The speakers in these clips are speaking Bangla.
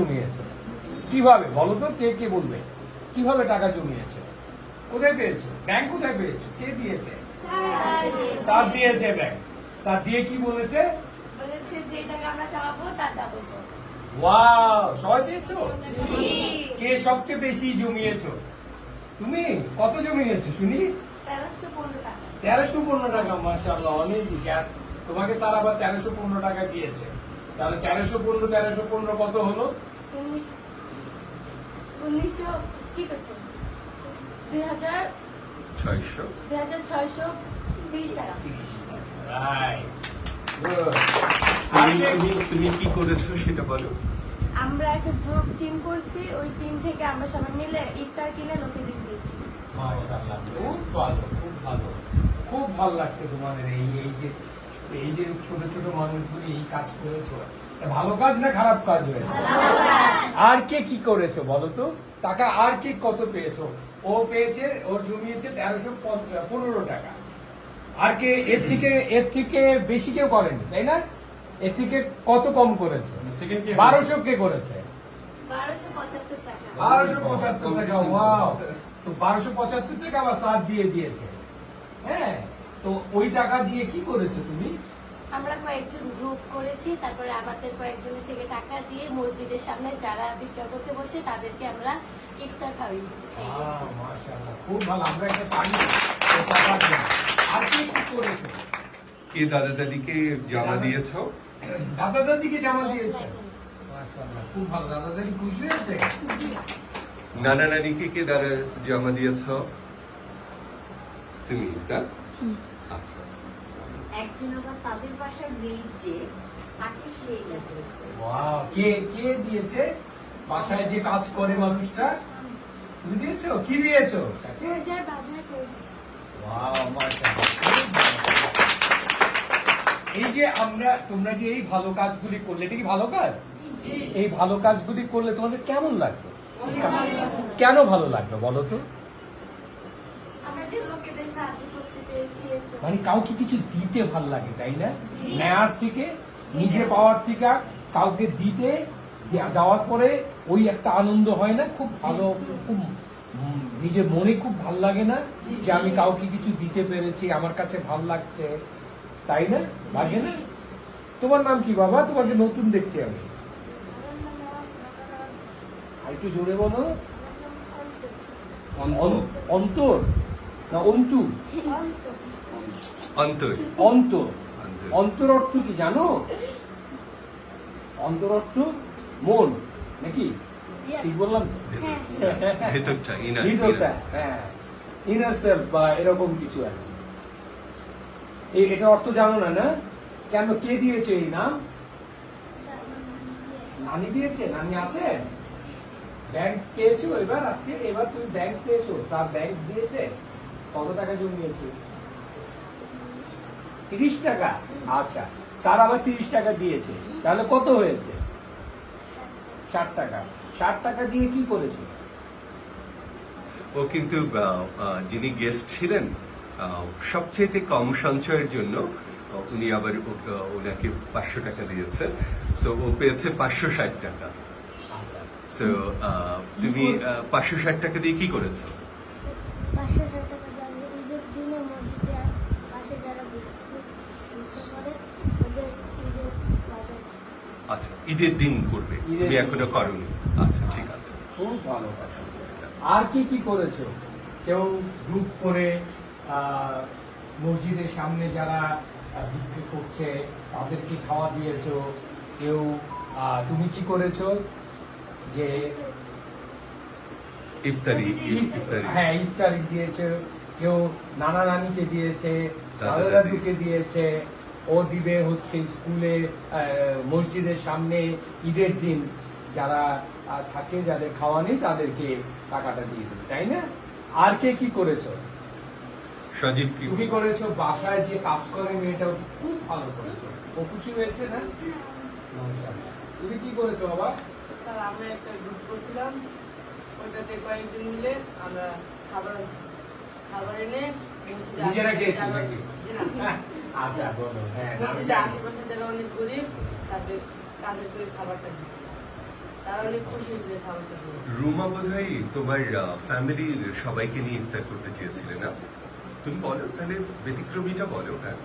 জমিয়েছো। কীভাবে? বলো তো কে কে বলবে? কীভাবে টাকা জমিয়েছো? কোথায় পেয়েছ? ব্যাংক কোথায় পেয়েছ? কে দিয়েছে? স্যার দিয়েছে। ব্যাংক। স্যার দিয়ে কি বলেছে? বলেছে যে টাকা আমরা চাওয়াবো তার ডাবল ওয়াও সবাই পেয়েছ? কে সবচেয়ে বেশি জমিয়েছো? তুমি? কত জমিয়েছো শুনি? তেরোশো পনেরো টাকা। মাসাল্লাহ অনেক বেশি। আর তোমাকে স্যার আবার তেরোশো পনেরো টাকা দিয়েছে। তাহলে তেরোশো পনেরো তেরোশো পনেরো কত হলো? আমরা একটা গ্রুপ টিম করছি ওই টিম থেকে আমরা সবাই মিলে ইফতার কিনে লোকে দিয়েছি খুব ভালো খুব ভালো খুব ভালো লাগছে তোমাদের এই এই যে এই যে ছোট ছোট মানুষগুলি এই কাজ করেছ ভালো কাজ না খারাপ কাজ হয়েছে? আর কে কি করেছ বলো তো? টাকা আর কে কত পেয়েছ? ও পেয়েছে ওর জমিয়েছে তেরোশো পনেরো টাকা। আর কে এর থেকে এর থেকে বেশি কেউ করেনি তাই না? এর থেকে কত কম করেছে? বারোশো কে করেছে? বারোশো পঁচাত্তর টাকা। বারোশো পঁচাত্তর টাকা ওয়াও তো বারোশো পঁচাত্তর টাকা আবার সার দিয়ে দিয়েছে। হ্যাঁ তো ওই টাকা দিয়ে কি করেছ তুমি? আমরা কয়েকজন গ্রুপ করেছি তারপরে আমাদের কয়েকজনের থেকে টাকা দিয়ে মসজিদের সামনে যারা ভিক্ষা করতে বসে তাদেরকে আমরা ইফতার মাশাআল্লাহ, খুব ভালো আমরা একটা। আর কি কি করেছ? কে দাদা দাদিকে জমা দিয়েছ? দাদা দাদিকে জামা দিয়েছে। খুব ভালো দাদা দাদি খুশি হয়েছে? নানা নানিকে কে দাদা জমা দিয়েছ? তুমি আচ্ছা। একজন আবার তাদের যে তাকে সে কে কে দিয়েছে? বাসায় যে কাজ করে মানুষটা? তুমি দিয়েছ? কি দিয়েছ? তাকে? বাজার করে। এই যে আমরা তোমরা যে এই ভালো কাজগুলি করলে এটা কি ভালো কাজ? এই ভালো কাজগুলি করলে তোমাদের কেমন লাগল। কেন ভালো লাগল বলো তো আমরা যে লোকেদের সাহায্য করতে পেরেছি এর জন্য। মানে কাউকে কিছু দিতে ভালো লাগে তাই না? নেয়ার থেকে নিজে পাওয়ার থেকে কাউকে দিতে দেওয়ার পরে ওই একটা আনন্দ হয় না? খুব ভালো খুব নিজের মনে খুব ভালো লাগে না যে আমি কাউকে কিছু দিতে পেরেছি আমার কাছে ভালো লাগছে তাই না? লাগে না? তোমার নাম কি বাবা? তোমাকে নতুন দেখছি আমি। আর একটু জোরে বলো। অন্তর? না অন্তু। অন্তর। অন্তর। অন্তর। অর্থ কি জানো? অন্তর অর্থ মন নাকি? ঠিক বললাম? ভেতরটা ইনার হ্যাঁ। ইনার সেলফ বা এরকম কিছু আর কি। এটা অর্থ জানো না না? কেন কে দিয়েছে এই নাম? নানি দিয়েছে? নানি আছে? ব্যাংক পেয়েছ এবার আজকে? এবার তুমি ব্যাংক পেয়েছ। স্যার ব্যাংক দিয়েছে। কত টাকা জমিয়েছো? তিরিশ টাকা? আচ্ছা স্যার আবার তিরিশ টাকা দিয়েছে। তাহলে কত হয়েছে? ষাট টাকা। ষাট টাকা দিয়ে কি করেছ? ও কিন্তু যিনি গেস্ট ছিলেন আহ, সবচেয়ে কম সঞ্চয়ের জন্য উনি আবার ওনাকে পাঁচশো টাকা দিয়েছেন সো ও পেয়েছে পাঁচশো ষাট টাকা। আচ্ছা। সো তুমি পাঁচশো ষাট টাকা দিয়ে কি করেছ পাঁচশো ষাট টাকা দিয়ে আমরা ঈদের দিনে মসজিদে পাশে যারা বিক্রি বিক্রি করে ওদের ঈদের বাজার আচ্ছা ঈদের দিন করবে। তুমি এখনও করনি। আচ্ছা। ঠিক আছে। খুব ভালো কথা। আর কি কি করেছ? কেউ গ্রুপ করে আহ, মসজিদের সামনে যারা বিক্রি করছে তাদেরকে খাওয়া দিয়েছ? কেউ তুমি কি করেছ? যে ইফতারি ইফতারি। হ্যাঁ ইফতারি দিয়েছে। কেউ নানা নানিকে দিয়েছে দাদা। দাদুকে দিয়েছে। ও দিবে হচ্ছে স্কুলে আহ, মসজিদের সামনে ঈদের দিন। যারা থাকে যাদের খাওয়া নেই তাদেরকে টাকাটা দিয়ে দেবে তাই না? আর কে কি করেছ? সজীব কি তুমি করেছ বাসায় যে কাজ করে মেয়েটা খুব ভালো করেছ। ও খুশি হয়েছে না? তুমি কি করেছ বাবা? স্যার আমরা একটা গ্রুপ করছিলাম। ওইটাতে কয়েকজন মিলে আমরা খাবার খাবার এনে নিজেরা খেয়েছো। আচ্ছা বলো হ্যাঁ মসজিদে আশেপাশে যারা অনেক গরিব তাদের তাদেরকে ওই খাবারটা দিছি। তারা অনেক খুশি হয়েছে খাবারটা রুমা বোধহয় তোমার ফ্যামিলির সবাইকে নিয়ে ইফতার করতে চেয়েছিলে না? তুমি বলো তাহলে ব্যতিক্রমীটা বলো হ্যাঁ।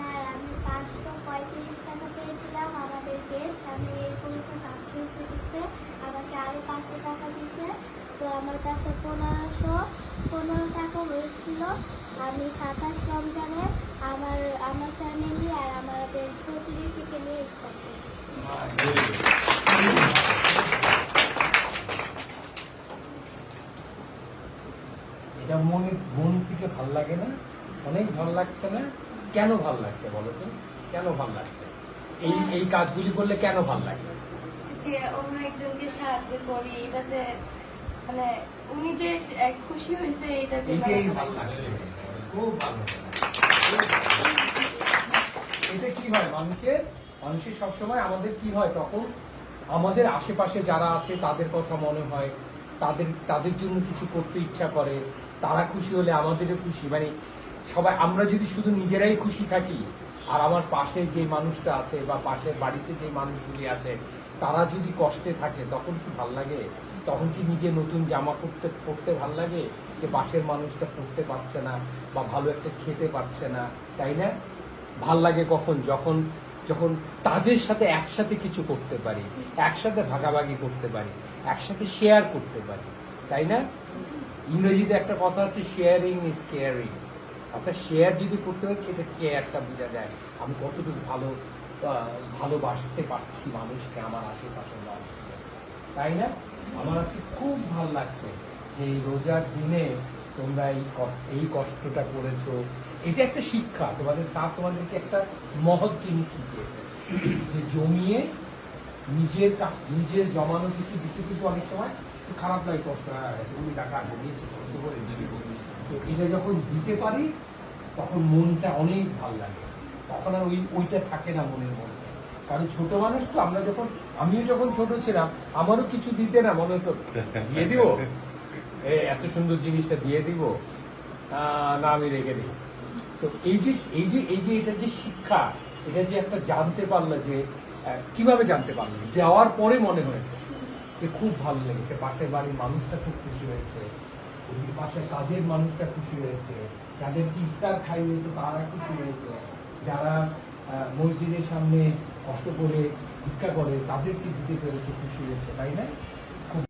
আমাকে আরও পাঁচশো টাকা দিছে তো আমার কাছে পনেরোশো পনেরো টাকা হয়েছিল। আমি সাতাশ রমজানে আমার আমার ফ্যামিলি আর আমাদের প্রতিবেশীকে নিয়ে ইফতার এটা মনে মন থেকে ভালো লাগে না? অনেক ভালো লাগছে না? কেন ভালো লাগছে বলো তো? কেন ভালো লাগছে? এই এই কাজগুলি করলে কেন ভালো লাগে? যে অন্য একজনকে সাহায্য করি এটাতে মানে উনি যে খুশি হয়েছে এটা যে খুব ভালো। কি হয় মানুষের মানুষের সবসময় আমাদের কি হয় তখন? আমাদের আশেপাশে যারা আছে তাদের কথা মনে হয়। তাদের তাদের জন্য কিছু করতে ইচ্ছা করে। তারা খুশি হলে আমাদেরও খুশি। মানে সবাই আমরা যদি শুধু নিজেরাই খুশি থাকি আর আমার পাশে যে মানুষটা আছে বা পাশের বাড়িতে যে মানুষগুলি আছে তারা যদি কষ্টে থাকে তখন কি ভালো লাগে? তখন কি নিজে নতুন জামা পরতে পরতে ভালো লাগে? যে পাশের মানুষটা পড়তে পারছে না বা ভালো একটা খেতে পারছে না, তাই না? ভালো লাগে কখন? যখন যখন তাদের সাথে একসাথে কিছু করতে পারি, একসাথে ভাগাভাগি করতে পারি, একসাথে শেয়ার করতে পারি, তাই না? ইংরেজিতে একটা কথা আছে শেয়ারিং ইজ কেয়ারিং অর্থাৎ শেয়ার যদি করতে হয় সেটা কেয়ারটা বোঝা যায়। আমি কতটুকু ভালো ভালোবাসতে পারছি মানুষকে, আমার আশেপাশের মানুষকে। তাই না? আমার আজকে খুব ভালো লাগছে যে এই রোজার দিনে তোমরা এই কষ্ট- এই কষ্টটা করেছ। এটা একটা শিক্ষা। তোমাদের স্যার তোমাদেরকে একটা মহৎ জিনিস শিখিয়েছে যে জমিয়ে নিজের নিজের জমানো কিছু দিতে কিন্তু অনেক সময় খারাপ লাগে কষ্ট। হ্যাঁ, তুমি টাকা জমিয়েছে কষ্ট করে দিবি তো এটা যখন দিতে পারি তখন মনটা অনেক ভালো লাগে। তখন আর ওই ওইটা থাকে না মনের মধ্যে। কারণ ছোট মানুষ তো, আমরা যখন, আমিও যখন ছোট ছিলাম, আমারও কিছু দিতে না মনে হতো। দিয়ে দিব। এত সুন্দর জিনিসটা দিয়ে দিব। না, আমি রেখে দিই। তো এই যে এই যে এই যে, এটা যে শিক্ষা, এটা যে একটা জানতে পারল যে কীভাবে জানতে পারল? দেওয়ার পরে মনে হয়েছে যে, খুব ভালো লেগেছে। পাশের বাড়ির মানুষটা খুব খুশি হয়েছে। পাশের কাজের মানুষটা খুশি হয়েছে। যাদের ইফতার খাইয়েছে তারা খুশি হয়েছে। যারা মসজিদের সামনে কষ্ট করে ভিক্ষা করে তাদেরকে দিতে পেরেছে খুশি হয়েছে তাই না?